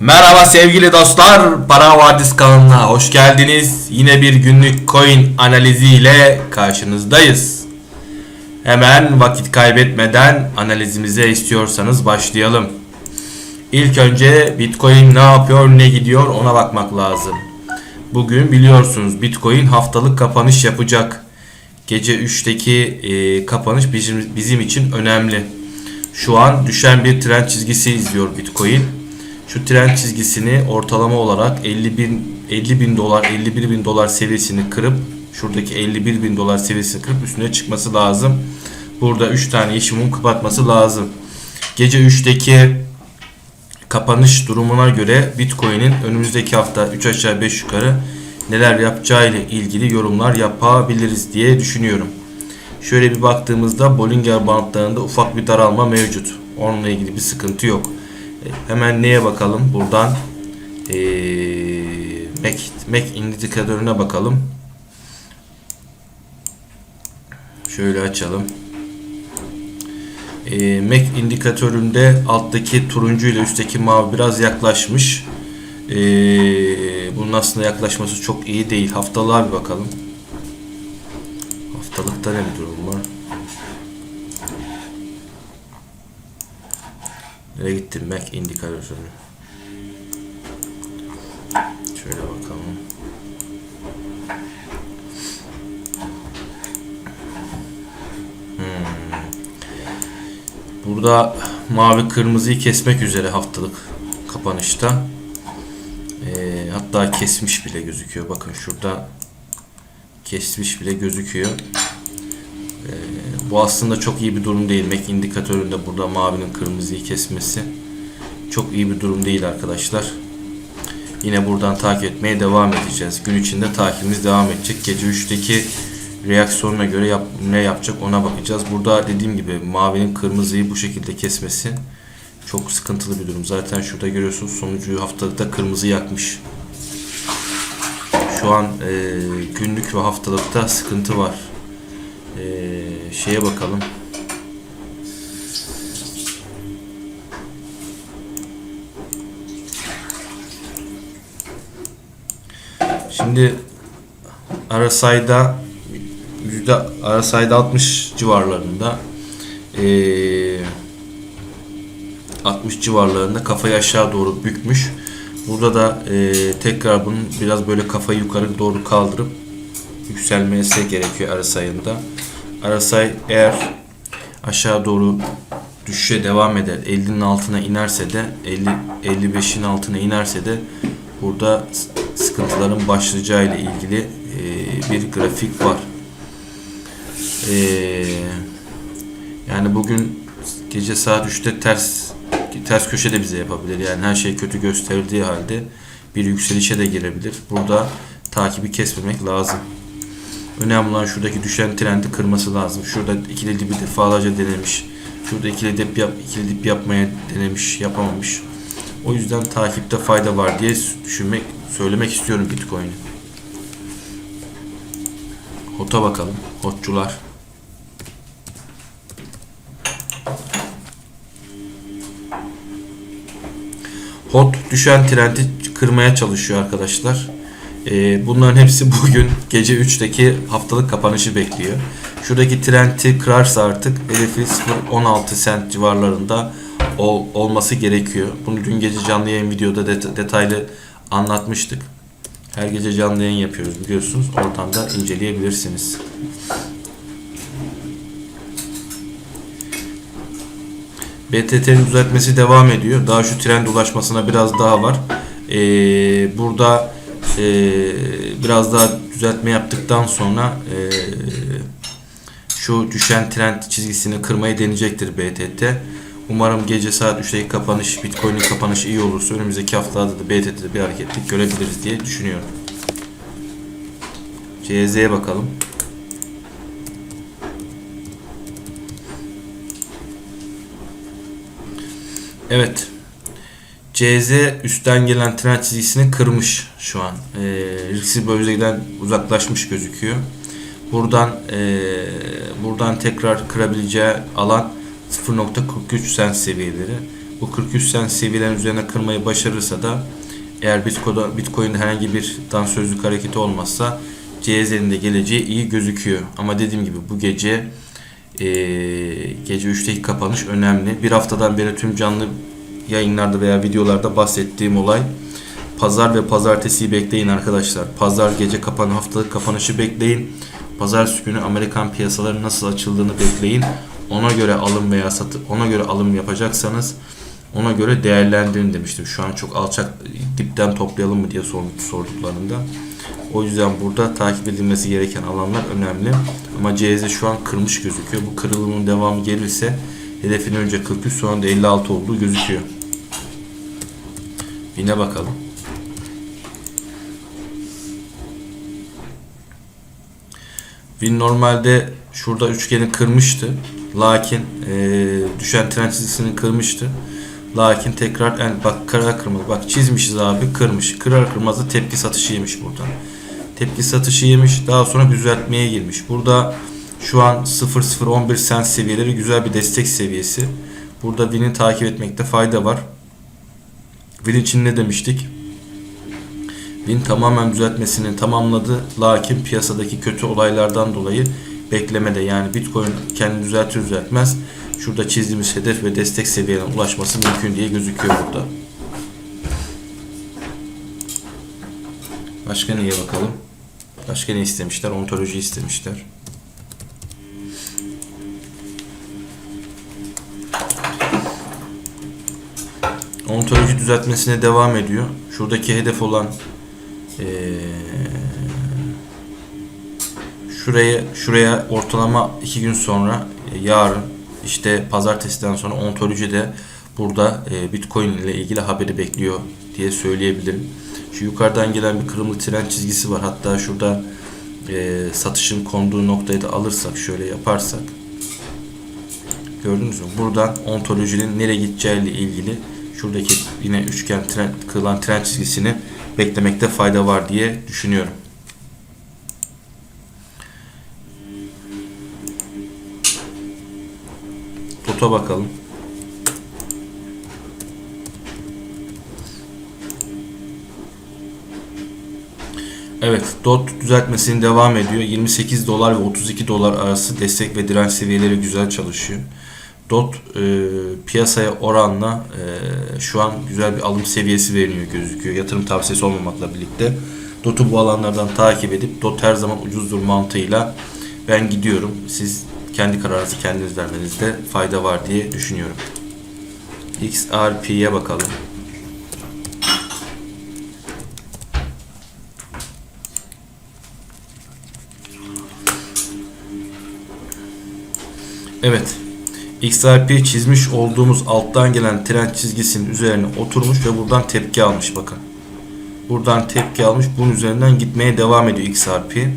Merhaba sevgili dostlar, Para Vadis kanalına hoş geldiniz. Yine bir günlük coin analiziyle karşınızdayız. Hemen vakit kaybetmeden analizimize istiyorsanız başlayalım. İlk önce Bitcoin ne yapıyor, ne gidiyor ona bakmak lazım. Bugün biliyorsunuz Bitcoin haftalık kapanış yapacak. Gece 3'teki e, kapanış bizim, bizim için önemli. Şu an düşen bir trend çizgisi izliyor Bitcoin. Şu trend çizgisini ortalama olarak 50 bin 50 bin dolar 51 bin dolar seviyesini kırıp şuradaki 51 bin dolar seviyesini kırıp üstüne çıkması lazım. Burada 3 tane yeşil mum kapatması lazım. Gece 3'teki kapanış durumuna göre Bitcoin'in önümüzdeki hafta 3 aşağı 5 yukarı neler yapacağı ile ilgili yorumlar yapabiliriz diye düşünüyorum. Şöyle bir baktığımızda Bollinger bandlarında ufak bir daralma mevcut. Onunla ilgili bir sıkıntı yok. Hemen neye bakalım? Buradan e, MAC, MAC indikatörüne bakalım. Şöyle açalım. E, MAC indikatöründe alttaki turuncu ile üstteki mavi biraz yaklaşmış. E, bunun aslında yaklaşması çok iyi değil. Haftalığa bir bakalım. Haftalıkta ne bir durum var? Nereye gittim Mac indikatörü? Şöyle bakalım. Hmm. Burada mavi kırmızıyı kesmek üzere haftalık kapanışta. Ee, hatta kesmiş bile gözüküyor. Bakın şurada kesmiş bile gözüküyor. Ee, bu aslında çok iyi bir durum değil. MAC indikatöründe burada mavinin kırmızıyı kesmesi çok iyi bir durum değil arkadaşlar. Yine buradan takip etmeye devam edeceğiz. Gün içinde takibimiz devam edecek. Gece 3'teki reaksiyonuna göre yap, ne yapacak ona bakacağız. Burada dediğim gibi mavinin kırmızıyı bu şekilde kesmesi çok sıkıntılı bir durum. Zaten şurada görüyorsunuz sonucu haftalıkta kırmızı yakmış. Şu an e, günlük ve haftalıkta sıkıntı var. E, şeye bakalım. Şimdi Arasay'da yüzde Arasay'da 60 civarlarında eee 60 civarlarında kafayı aşağı doğru bükmüş. Burada da eee, tekrar bunun biraz böyle kafayı yukarı doğru kaldırıp yükselmesi gerekiyor Arasay'ında. Arasay eğer aşağı doğru düşüşe devam eder. 50'nin altına inerse de 50 55'in altına inerse de burada sıkıntıların başlayacağı ile ilgili bir grafik var. Yani bugün gece saat 3'te ters ters köşe de bize yapabilir. Yani her şey kötü gösterildiği halde bir yükselişe de girebilir. Burada takibi kesmemek lazım. Önemli olan şuradaki düşen trendi kırması lazım. Şurada ikili dibi defalarca denemiş. Şurada ikili dip, yap, ikili dip yapmaya denemiş, yapamamış. O yüzden takipte fayda var diye düşünmek, söylemek istiyorum Bitcoin'i. Hot'a bakalım. Hotçular. Hot düşen trendi kırmaya çalışıyor arkadaşlar. Ee, bunların hepsi bugün gece 3'teki haftalık kapanışı bekliyor. Şuradaki trendi kırarsa artık hedefi 0.16 sent civarlarında ol- olması gerekiyor. Bunu dün gece canlı yayın videoda det- detaylı anlatmıştık. Her gece canlı yayın yapıyoruz biliyorsunuz. Oradan da inceleyebilirsiniz. BTT'nin düzeltmesi devam ediyor. Daha şu trend ulaşmasına biraz daha var. Ee, burada ee, biraz daha düzeltme yaptıktan sonra ee, şu düşen trend çizgisini kırmayı deneyecektir BTT. Umarım gece saat 3'teki kapanış, Bitcoin'in kapanışı iyi olursa önümüzdeki haftalarda da BTT'de bir hareketlik görebiliriz diye düşünüyorum. CZ'ye bakalım. Evet. CZ üstten gelen trend çizgisini kırmış şu an. E, riskli bölgeden uzaklaşmış gözüküyor. Buradan e, buradan tekrar kırabileceği alan 0.43 sent seviyeleri. bu 43 sen seviyelerin üzerine kırmayı başarırsa da eğer Bitcoin'de, Bitcoin'de herhangi bir dansözlük hareketi olmazsa CZ'nin de geleceği iyi gözüküyor. Ama dediğim gibi bu gece eee, gece 3'teki kapanış önemli. Bir haftadan beri tüm canlı yayınlarda veya videolarda bahsettiğim olay Pazar ve pazartesiyi bekleyin arkadaşlar. Pazar gece kapan haftalık kapanışı bekleyin. Pazartesi günü Amerikan piyasaları nasıl açıldığını bekleyin. Ona göre alım veya satı ona göre alım yapacaksanız ona göre değerlendirin demiştim. Şu an çok alçak dipten toplayalım mı diye sor- sorduklarında. O yüzden burada takip edilmesi gereken alanlar önemli. Ama CZ şu an kırmış gözüküyor. Bu kırılımın devamı gelirse hedefin önce 43 sonra da 56 olduğu gözüküyor. Yine bakalım. Win normalde şurada üçgeni kırmıştı. Lakin eee, düşen trend çizgisini kırmıştı. Lakin tekrar en bak karar kırmadı. Bak çizmişiz abi kırmış. Kırar kırmaz da tepki satışı yemiş buradan. Tepki satışı yemiş. Daha sonra düzeltmeye girmiş. Burada şu an 0011 sent seviyeleri güzel bir destek seviyesi. Burada Win'i takip etmekte fayda var. Win için ne demiştik? Win tamamen düzeltmesini tamamladı. Lakin piyasadaki kötü olaylardan dolayı beklemede yani Bitcoin kendini düzeltir düzeltmez şurada çizdiğimiz hedef ve destek seviyelerine ulaşması mümkün diye gözüküyor burada. Başka neye bakalım? Başka ne istemişler? Ontoloji istemişler. Ontoloji düzeltmesine devam ediyor. Şuradaki hedef olan eee şuraya şuraya ortalama iki gün sonra e, yarın işte pazartesiden sonra ontoloji de burada e, Bitcoin ile ilgili haberi bekliyor diye söyleyebilirim. Şu yukarıdan gelen bir kırmızı tren çizgisi var. Hatta şurada e, satışın konduğu noktayı da alırsak şöyle yaparsak gördünüz mü? Buradan ontolojinin nereye gideceğiyle ilgili şuradaki yine üçgen tren, kırılan tren çizgisini beklemekte fayda var diye düşünüyorum. Dot'a bakalım. Evet, DOT düzeltmesini devam ediyor. 28 dolar ve 32 dolar arası destek ve direnç seviyeleri güzel çalışıyor. DOT e, piyasaya oranla e, şu an güzel bir alım seviyesi veriliyor gözüküyor. Yatırım tavsiyesi olmamakla birlikte. DOT'u bu alanlardan takip edip DOT her zaman ucuzdur mantığıyla ben gidiyorum. Siz kendi kararınızı kendiniz vermenizde fayda var diye düşünüyorum. XRP'ye bakalım. Evet. XRP çizmiş olduğumuz alttan gelen trend çizgisinin üzerine oturmuş ve buradan tepki almış bakın. Buradan tepki almış. Bunun üzerinden gitmeye devam ediyor XRP.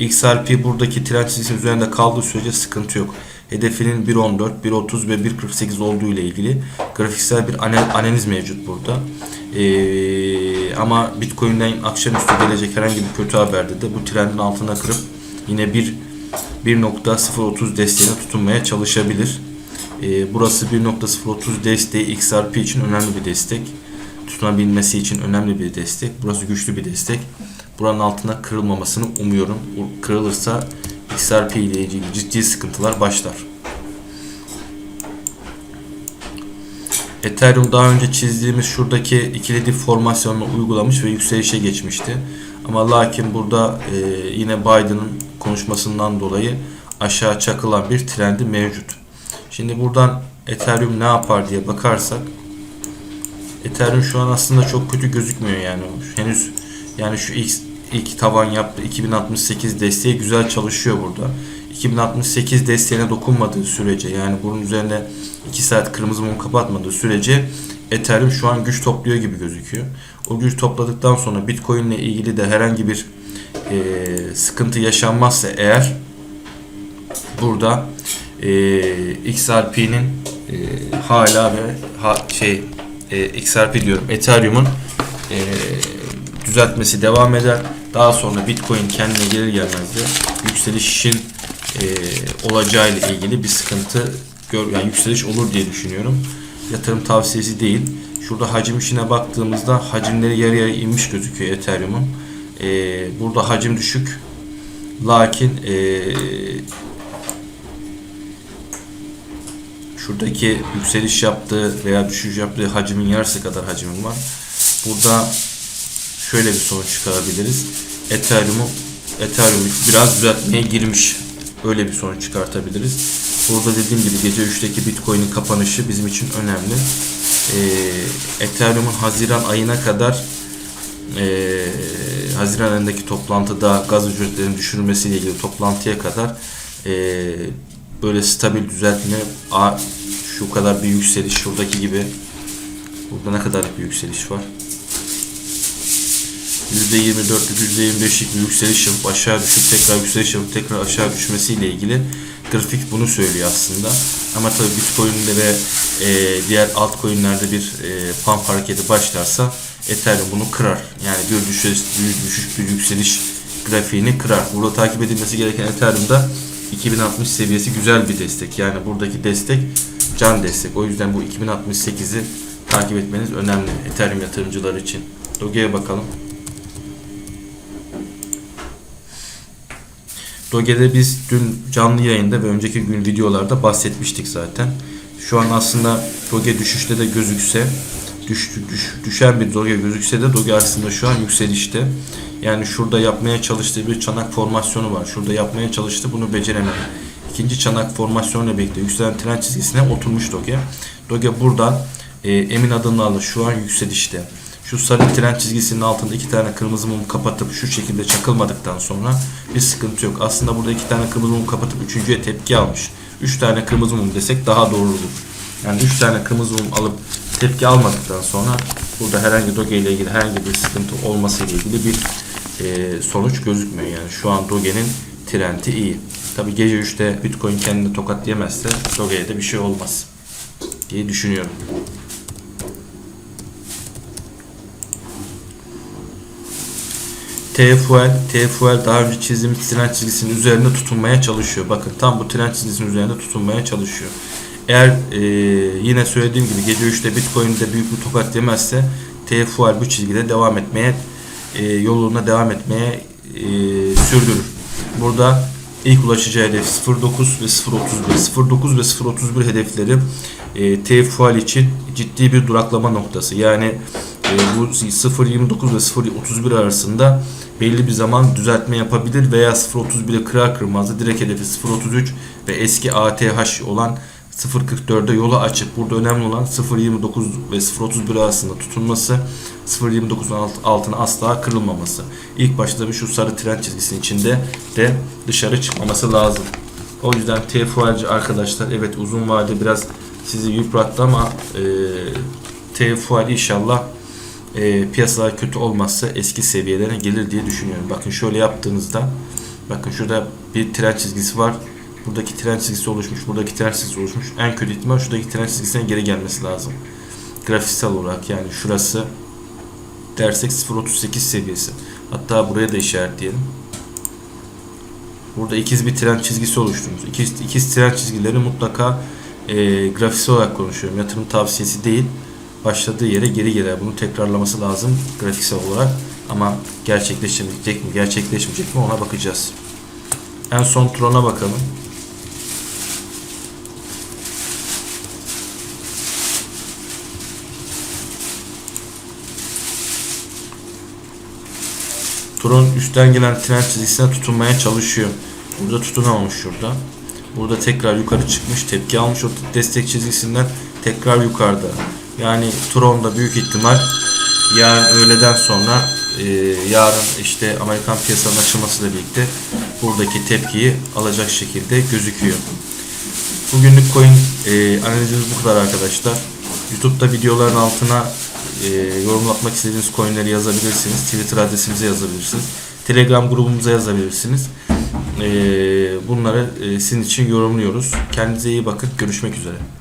XRP buradaki trend çizgisinin üzerinde kaldığı sürece sıkıntı yok. Hedefinin 1.14, 1.30 ve 1.48 olduğu ile ilgili grafiksel bir anal- analiz mevcut burada. Ee, ama Bitcoin'den akşamüstü gelecek herhangi bir kötü haberde de bu trendin altına kırıp yine bir 1.030 desteğine tutunmaya çalışabilir. Ee, burası 1.030 desteği XRP için önemli bir destek. Tutunabilmesi için önemli bir destek. Burası güçlü bir destek. Buranın altına kırılmamasını umuyorum. Kırılırsa XRP ile ilgili ciddi sıkıntılar başlar. Ethereum daha önce çizdiğimiz şuradaki ikili dip formasyonunu uygulamış ve yükselişe geçmişti. Ama lakin burada e, yine Biden'ın konuşmasından dolayı aşağı çakılan bir trendi mevcut. Şimdi buradan Ethereum ne yapar diye bakarsak Ethereum şu an aslında çok kötü gözükmüyor yani. Henüz yani şu ilk, ilk tavan yaptı 2068 desteği güzel çalışıyor burada. 2068 desteğine dokunmadığı sürece yani bunun üzerine 2 saat kırmızı mum kapatmadığı sürece Ethereum şu an güç topluyor gibi gözüküyor. O güç topladıktan sonra Bitcoin ile ilgili de herhangi bir e, sıkıntı yaşanmazsa eğer burada e, XRP'nin e, hala ve ha, şey e, XRP diyorum Ethereum'un e, düzeltmesi devam eder. Daha sonra Bitcoin kendine gelir gelmez de yükselişin e, olacağı ile ilgili bir sıkıntı gör, yani yükseliş olur diye düşünüyorum. yatırım tavsiyesi değil. Şurada hacim işine baktığımızda hacimleri yarı yarıya inmiş gözüküyor Ethereum'un. Ee, burada hacim düşük. Lakin ee, şuradaki yükseliş yaptığı veya düşüş yaptığı hacimin yarısı kadar hacmin var. Burada şöyle bir sonuç çıkarabiliriz. Ethereum'u Ethereum biraz düzeltmeye girmiş. Öyle bir sonuç çıkartabiliriz. Burada dediğim gibi gece 3'teki Bitcoin'in kapanışı bizim için önemli. Ee, Ethereum'un Haziran ayına kadar ee, Haziran ayındaki toplantıda gaz ücretlerinin düşürülmesiyle ilgili toplantıya kadar ee, böyle stabil düzeltme a, şu kadar bir yükseliş şuradaki gibi burada ne kadarlık bir yükseliş var %24'lük %25'lik bir yükseliş yapıp aşağı düşüp tekrar yükseliş yapıp tekrar aşağı düşmesiyle ilgili grafik bunu söylüyor aslında. Ama tabii Bitcoin'de ve e, diğer altcoin'lerde bir e, pump hareketi başlarsa Ethereum bunu kırar. Yani bir düşüş, bir düşüş bir yükseliş grafiğini kırar. Burada takip edilmesi gereken Ethereum'da 2060 seviyesi güzel bir destek. Yani buradaki destek can destek. O yüzden bu 2068'i takip etmeniz önemli Ethereum yatırımcıları için. Doge'ye bakalım. Doge'de biz dün canlı yayında ve önceki gün videolarda bahsetmiştik zaten. Şu an aslında Doge düşüşte de gözükse, düş, düş, düşen bir Doge gözükse de Doge aslında şu an yükselişte. Yani şurada yapmaya çalıştığı bir çanak formasyonu var. Şurada yapmaya çalıştı bunu beceremedi. İkinci çanak formasyonla birlikte yükselen trend çizgisine oturmuş Doge. Doge buradan e, emin adımlarla şu an yükselişte. Şu sarı tren çizgisinin altında iki tane kırmızı mum kapatıp şu şekilde çakılmadıktan sonra bir sıkıntı yok. Aslında burada iki tane kırmızı mum kapatıp üçüncüye tepki almış. Üç tane kırmızı mum desek daha doğru olur. Yani üç tane kırmızı mum alıp tepki almadıktan sonra burada herhangi Doge ile ilgili herhangi bir sıkıntı olması ile ilgili bir e, sonuç gözükmüyor. Yani şu an Doge'nin trendi iyi. Tabi gece 3'te Bitcoin kendini tokatlayamazsa Doge'ye de bir şey olmaz diye düşünüyorum. TFUL, TFUL daha önce çizdiğimiz tren çizgisinin üzerinde tutunmaya çalışıyor. Bakın tam bu tren çizgisinin üzerinde tutunmaya çalışıyor. Eğer e, yine söylediğim gibi gece 3'te Bitcoin'de büyük bir tokat yemezse TFUL bu çizgide devam etmeye e, yoluna devam etmeye e, sürdürür. Burada ilk ulaşacağı hedef 0.9 ve 0.31. 0.9 ve 0.31 hedefleri e, TFUL için ciddi bir duraklama noktası. Yani e, bu 0.29 ve 0.31 arasında belli bir zaman düzeltme yapabilir veya 0.31'e kırar kırmaz da direkt hedefi 0.33 ve eski ATH olan 0.44'e yolu açıp burada önemli olan 0.29 ve 0.31 arasında tutunması 0.29'un altına asla kırılmaması. İlk başta bir şu sarı tren çizgisinin içinde de dışarı çıkmaması lazım. O yüzden TFUL'ci arkadaşlar evet uzun vadede biraz sizi yıprattı ama e, TFUL inşallah e, piyasalar kötü olmazsa eski seviyelerine gelir diye düşünüyorum. Bakın şöyle yaptığınızda bakın şurada bir tren çizgisi var. Buradaki tren çizgisi oluşmuş. Buradaki tren çizgisi oluşmuş. En kötü ihtimal şuradaki tren çizgisine geri gelmesi lazım. Grafiksel olarak yani şurası dersek 0.38 seviyesi. Hatta buraya da işaretleyelim. Burada ikiz bir tren çizgisi oluşturmuş. İkiz, ikiz tren çizgileri mutlaka e, grafiksel olarak konuşuyorum. Yatırım tavsiyesi değil başladığı yere geri gelir. Bunu tekrarlaması lazım grafiksel olarak. Ama gerçekleşecek mi, gerçekleşmeyecek mi ona bakacağız. En son Tron'a bakalım. Tron üstten gelen tren çizgisine tutunmaya çalışıyor. Burada tutunamamış şurada. Burada tekrar yukarı çıkmış, tepki almış o destek çizgisinden tekrar yukarıda. Yani Tron'da büyük ihtimal yarın öğleden sonra e, yarın işte Amerikan piyasanın açılmasıyla birlikte buradaki tepkiyi alacak şekilde gözüküyor. Bugünlük coin e, analizimiz bu kadar arkadaşlar. YouTube'da videoların altına e, yorumlatmak istediğiniz coinleri yazabilirsiniz. Twitter adresimize yazabilirsiniz. Telegram grubumuza yazabilirsiniz. E, bunları e, sizin için yorumluyoruz. Kendinize iyi bakın. Görüşmek üzere.